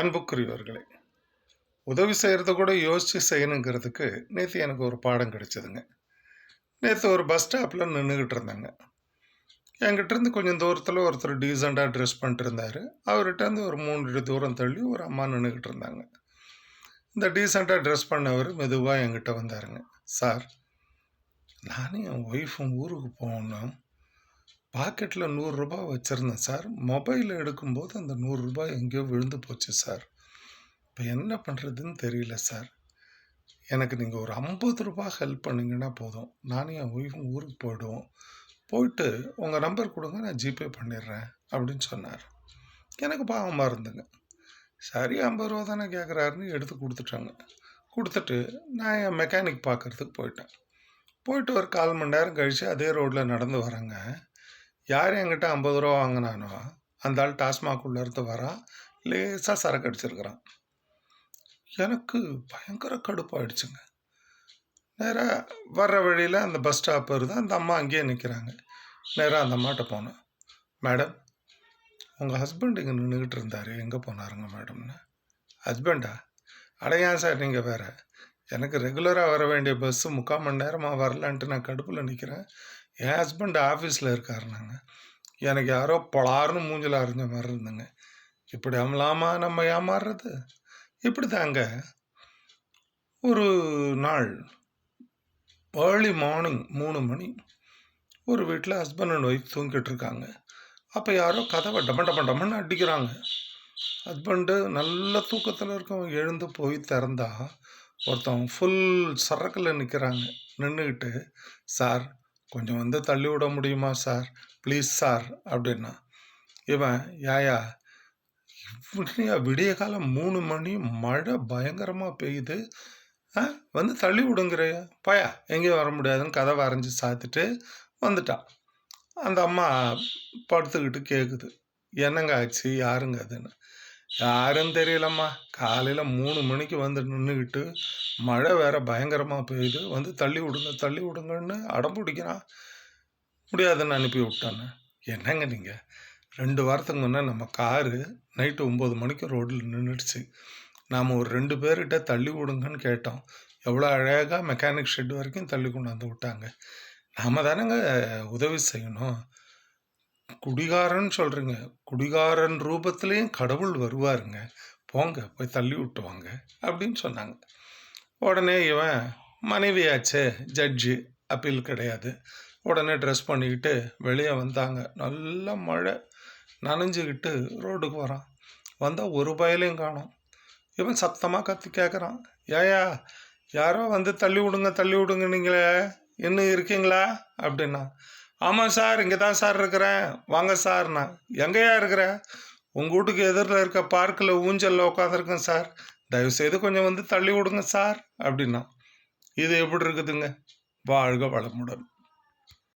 அன்புக்குரியவர்களே உதவி செய்கிறத கூட யோசித்து செய்யணுங்கிறதுக்கு நேற்று எனக்கு ஒரு பாடம் கிடைச்சதுங்க. நேற்று ஒரு பஸ் ஸ்டாப்பில் நின்றுக்கிட்டு இருந்தாங்க. என்கிட்ட இருந்து கொஞ்சம் தூரத்தில் ஒருத்தர் டீசெண்டாக ட்ரெஸ் பண்ணிட்டு இருந்தார். அவர்கிட்ட ஒரு மூணு தூரம் தள்ளி ஒரு அம்மா நின்றுக்கிட்டு இருந்தாங்க. இந்த டீசெண்டாக ட்ரெஸ் பண்ணவர் மெதுவாக என்கிட்ட வந்தாருங்க. சார் நானும் என் ஒய்ஃபும் ஊருக்கு போகணும். பாக்கெட்டில் நூறுரூபா வச்சுருந்தேன் சார். மொபைல் எடுக்கும்போது அந்த நூறுரூபா எங்கேயோ விழுந்து போச்சு சார். இப்போ என்ன பண்ணுறதுன்னு தெரியல சார். எனக்கு நீங்கள் ஒரு ஐம்பது ரூபா ஹெல்ப் பண்ணிங்கன்னா போதும். நானும் என் ஒய்ஃபும் ஊருக்கு போயிடுவோம். போயிட்டு உங்கள் நம்பர் கொடுங்க நான் ஜிபே பண்ணிடுறேன் அப்படின்னு சொன்னார். எனக்கு பாவமாக இருந்துங்க. சரி ஐம்பது ரூபா தானே கேட்குறாருன்னு எடுத்து கொடுத்துட்டாங்க. கொடுத்துட்டு நான் என் மெக்கானிக் பார்க்குறதுக்கு போயிட்டேன். போயிட்டு ஒரு கால் மணி நேரம் கழித்து அதே ரோட்டில் நடந்து வரேங்க யார் என்கிட்ட ஐம்பது ரூபா வாங்கினானோ அந்த ஆள் டாஸ்மாக் உள்ள இருந்து வரான் லேசாக சரக்கு அடிச்சிருக்கிறான். எனக்கு பயங்கர கடுப்பாயிடுச்சுங்க. நேராக வர்ற வழியில் அந்த பஸ் ஸ்டாப் வருது அந்த அம்மா அங்கேயே நிற்கிறாங்க நேராக அந்த அம்மாட்ட போனேன். மேடம் உங்கள் ஹஸ்பண்ட் இங்கே நின்றுக்கிட்டு இருந்தார். எங்கே போனாருங்க மேடம்னு? ஹஸ்பண்டா? அடையான் சார் நீங்கள் வேறு? எனக்கு ரெகுலராக வர வேண்டிய பஸ்ஸு முக்கால் மணி நேரமாக வரலான்ட்டு நான் கடுப்பில் நிற்கிறேன் என் ஹஸ்பண்ட் ஆஃபீஸில் இருக்காருனாங்க எனக்கு யாரோ பலார்னு மூஞ்சில் அறிஞ்ச மாதிரி இருந்துங்க. இப்படி அமலாமா நம்ம ஏமாறுறது? இப்படி தாங்க ஒரு நாள் ஏர்லி மார்னிங் மூணு மணி ஒரு வீட்டில் ஹஸ்பண்ட் அண்ட் ஒய்ஃப் தூங்கிட்டு இருக்காங்க. அப்போ யாரோ கதவை டம டம டமன்னு அடிக்கிறாங்க. ஹஸ்பண்டு நல்ல தூக்கத்தில் இருக்கவங்க எழுந்து போய் திறந்தா ஒருத்தன் ஃபுல் சரக்கில் நிற்கிறாங்க நின்றுக்கிட்டு சார் கொஞ்சம் வந்து தள்ளி விட முடியுமா சார்? ப்ளீஸ் சார் அப்படின்னா இவன் யாயா? இப்படியா விடிய காலம் மூணு மணி மழை பயங்கரமாக பெய்யுது. ஆ வந்து தள்ளி விடுங்கிறையா? பயா எங்கேயும் வர முடியாதுன்னு கதை வரைஞ்சி சாத்திட்டு வந்துட்டான். அந்த அம்மா படுத்துக்கிட்டு கேட்குது என்னங்க ஆச்சு? யாருங்க அதுன்னு? யாருன்னு தெரியலம்மா. காலையில் மூணு மணிக்கு வந்து நின்றுக்கிட்டு மழை வேற பயங்கரமாக பெய்யுது வந்து தள்ளி விடுங்க தள்ளி விடுங்கன்னு அடம் பிடிக்கிறான். முடியாதுன்னு அனுப்பி விட்டானே. என்னங்க நீங்கள் ரெண்டு வாரத்துக்கு முன்னே நம்ம காரு நைட்டு ஒம்பது மணிக்கு ரோட்டில் நின்றுடுச்சு நாம் ஒரு ரெண்டு பேர்கிட்ட தள்ளி விடுங்கன்னு கேட்டோம். எவ்வளோ அழகாக மெக்கானிக் ஷெட் வரைக்கும் தள்ளி கொண்டாந்து விட்டாங்க. நாம் தானேங்க உதவி செய்யணும். குடிகாரன்னு சொல்கிறீங்க குடிகாரன் ரூபத்துலேயும் கடவுள் வருவாருங்க. போங்க போய் தள்ளி விட்டுவாங்க அப்படின்னு சொன்னாங்க. உடனே இவன் மனைவியாச்சே ஜட்ஜு அப்பீல் கிடையாது. உடனே ட்ரெஸ் பண்ணிக்கிட்டு வெளியே வந்தாங்க. நல்ல மழை. நனைஞ்சுக்கிட்டு ரோடுக்கு வரான். வந்தால் ஒரு பயலையும் காணும். இவன் சத்தமாக கத்தி கேட்குறான் ஏயா யாரோ வந்து தள்ளி விடுங்க தள்ளி விடுங்க நீங்களே. இன்னும் இருக்கீங்களா? அப்படின்னா ஆமாம் சார் இங்கே தான் சார் இருக்கிறேன். வாங்க சார்ண்ணா எங்கேயா இருக்கிற? உங்கள் வீட்டுக்கு எதிரில் இருக்க பார்க்கில் ஊஞ்சலில் உட்காந்துருக்கேன் சார். தயவுசெய்து கொஞ்சம் வந்து தள்ளி விடுங்க சார் அப்படின்னா. இது எப்படி இருக்குதுங்க? வாழ்க வளமுடன்.